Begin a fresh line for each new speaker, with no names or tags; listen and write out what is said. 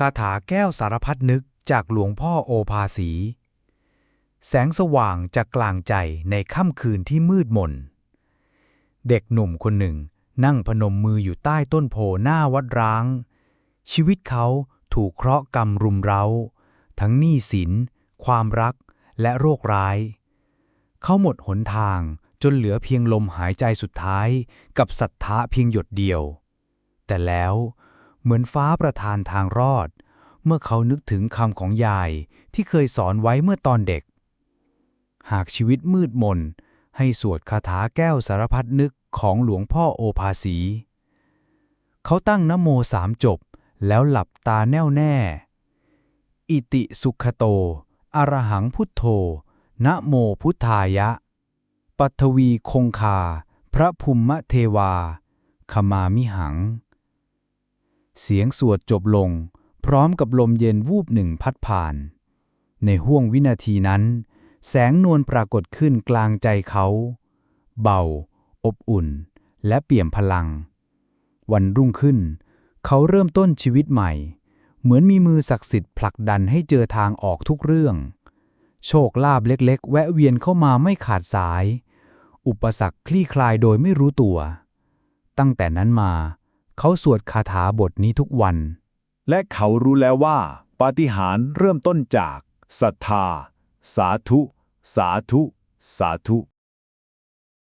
คาถาแก้วสารพัดนึกจากหลวงพ่อโอภาสี แสงสว่างจากกลางใจในค่ำคืนที่มืดมน เด็กหนุ่มคนหนึ่งนั่งพนมมืออยู่ใต้ต้นโพหน้าวัดร้าง ชีวิตเขาถูกเคราะห์กรรมรุมเร้า ทั้งหนี้สิน ความรักและโรคร้าย เขาหมดหนทางจนเหลือเพียงลมหายใจสุดท้ายกับศรัทธาเพียงหยดเดียว แต่แล้ว เหมือนฟ้าประทานทางรอด เมื่อเขานึกถึงคำของยายที่เคยสอนไว้เมื่อตอนเด็ก หากชีวิตมืดมน ให้สวดคาถาแก้วสารพัดนึกของหลวงพ่อโอภาสี เขาตั้งนโมสามจบแล้วหลับตาแน่วแน่ อิติสุขโต อรหังพุทโธ นะโมพุทธายะ ปัทวีคงคา พระภูมิเทวา ขมามิหัง สียงสวดจบลง พร้อมกับลมเย็นวูบหนึ่งพัดผ่าน ในห้วงวินาทีนั้น แสงนวลปรากฏขึ้นกลางใจเขา เบา อบอุ่น และเปี่ยมพลัง วันรุ่งขึ้น เขาเริ่มต้นชีวิตใหม่ เหมือนมีมือศักดิ์สิทธิ์ผลักดันให้เจอทางออกทุกเรื่อง โชคลาภเล็กๆ แวะเวียนเข้ามาไม่ขาดสาย อุปสรรคคลี่คลายโดยไม่รู้ตัว ตั้งแต่นั้นมา เขาสวดคาถาบทนี้ทุกวัน
และเขารู้แล้วว่า ปาฏิหาริย์เริ่มต้นจากศรัทธา สาธุ สาธุ สาธุ